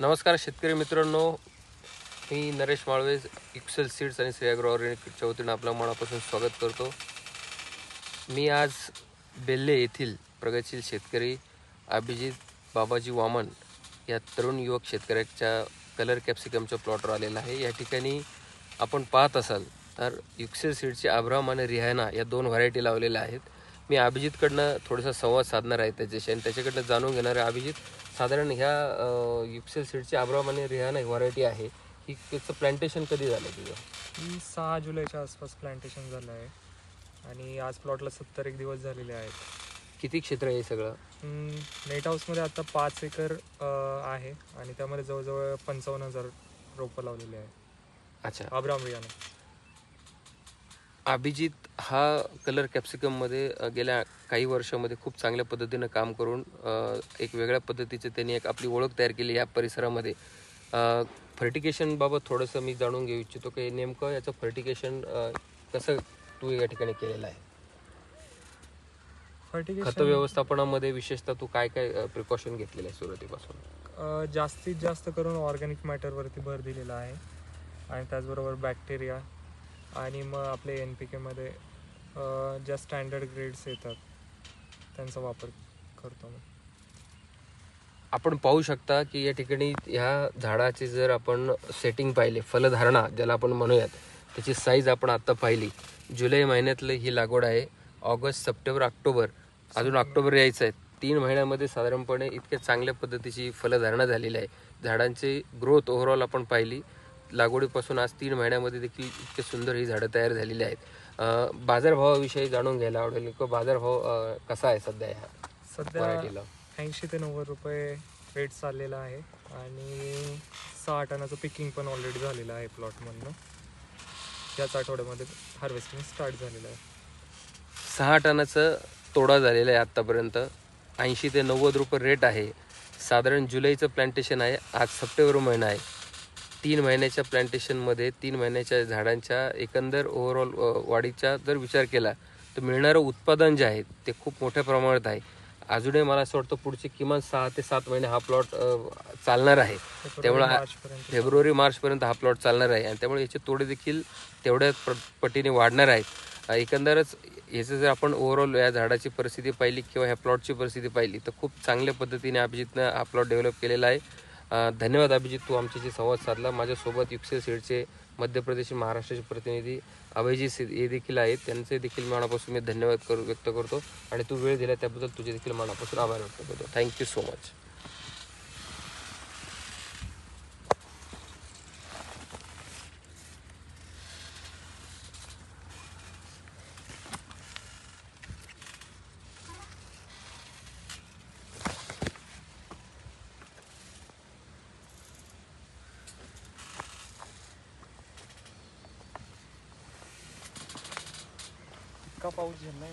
नमस्कार शेतकरी मित्रांनो. मी नरेश माळवे इक्सेल सीड्स आणि श्रेयाग्रो ऑर्गॅनिकच्या वतीनं आपल्या मनापासून स्वागत करतो. मी आज बेल्ले येथील प्रगतशील शेतकरी अभिजित बाबाजी वामन या तरुण युवक शेतकऱ्याच्या कलर कॅप्सिकमच्या प्लॉटवर आलेला आहे. या ठिकाणी आपण पाहत असाल तर युक्सेल सीडचे आब्राम आणि रिहायना या दोन व्हरायटी लावलेल्या आहेत. मी अभिजितकडनं थोडासा संवाद साधणार आहे त्याच्याशी आणि त्याच्याकडनं जाणून घेणार आहे. अभिजित साधारण ह्या अं, युक्सेल सीडची अब्राम आणि रिहाना व्हरायटी आहे. ही त्याचं प्लांटेशन कधी झालं तुझं? ही सहा जुलैच्या आसपास प्लांटेशन झालं आहे. आणि आज प्लॉटला सत्तर एक दिवस झालेले आहेत. किती क्षेत्र आहे हे सगळं? नेट हाऊसमध्ये आता पाच एकर आहे. आणि त्यामध्ये जवळजवळ पंचावन्न हजार रोपं लावलेली आहे. अच्छा. अब्राम रियाने अभिजित हा कलर कॅप्सिकममध्ये गेल्या काही वर्षामध्ये खूप चांगल्या पद्धतीनं काम करून एक वेगळ्या पद्धतीचे त्यांनी एक आपली ओळख तयार केली या परिसरामध्ये. फर्टिकेशन बाबत थोडंसं मी जाणून घेऊ इच्छितो की नेमकं याचं फर्टिकेशन कसं तू या ठिकाणी केलेलं आहे? खत व्यवस्थापनामध्ये विशेषतः तू काय काय प्रिकॉशन घेतलेलं आहे सुरुवातीपासून? जास्तीत जास्त करून ऑर्गॅनिक मॅटरवरती भर दिलेला आहे. आणि त्याचबरोबर बॅक्टेरिया आणि मग आपले एन पी केमध्ये ज्या स्टँडर्ड ग्रेड्स येतात त्यांचा वापर करतो मग आपण पाहू शकता की या ठिकाणी ह्या झाडाचे जर आपण सेटिंग पाहिले फलधारणा ज्याला आपण म्हणूयात त्याची साईज आपण आत्ता पाहिली. जुलै महिन्यातलं ही लागवड आहे. ऑगस्ट सप्टेंबर ऑक्टोबर अजून ऑक्टोबर यायचं आहे. तीन महिन्यामध्ये साधारणपणे इतक्या चांगल्या पद्धतीची फलधारणा झालेली आहे. झाडांची ग्रोथ ओव्हरऑल आपण पाहिली. लागवडीपासून आज तीन महिन्यामध्ये देखील इतके सुंदर ही झाडं तयार झालेली आहेत. बाजारभावाविषयी जाणून घ्यायला आवडेल. नेमकं बाजारभाव कसा आहे सध्या ह्या सध्या ऐंशी ते नव्वद रुपये रेट चाललेला आहे. आणि सहा टनाचं पिकिंग पण ऑलरेडी झालेलं आहे प्लॉटमधनं याच आठवड्यामध्ये हार्वेस्टिंग स्टार्ट झालेलं आहे. सहा टनाचं तोडा झालेला आहे आत्तापर्यंत. ऐंशी ते नव्वद रुपये रेट आहे. साधारण जुलैचं प्लांटेशन आहे. आज सप्टेंबर महिना आहे. तीन महिन्याच्या प्लांटेशनमध्ये तीन महिन्याच्या झाडांच्या एकंदर ओव्हरऑल वाढीचा जर विचार केला तर मिळणारं उत्पादन जे आहे ते खूप मोठ्या प्रमाणात आहे. अजूनही मला असं वाटतं पुढचे किमान सहा ते सात महिने हा प्लॉट चालणार आहे. त्यामुळे फेब्रुवारी मार्चपर्यंत हा प्लॉट चालणार आहे. आणि त्यामुळे याचे तोडे देखील तेवढ्याच पटीने वाढणार आहेत. एकंदरच याचं जर आपण ओव्हरऑल या झाडाची परिस्थिती पाहिली किंवा ह्या प्लॉटची परिस्थिती पाहिली तर खूप चांगल्या पद्धतीने अभिजितनं हा प्लॉट डेव्हलप केलेला आहे. धन्यवाद अभिजित तू आमच्याशी संवाद साधला. माझ्यासोबत युक्सेल सीडचे मध्य प्रदेश महाराष्ट्राचे प्रतिनिधी अभयजी सिद हे देखील आहेत. त्यांचे देखील मनापासून मी धन्यवाद करू व्यक्त करतो. आणि तू वेळ दिला त्याबद्दल तुझे देखील मनापासून आभार व्यक्त करतो. Thank you so much Kappa Old Germania.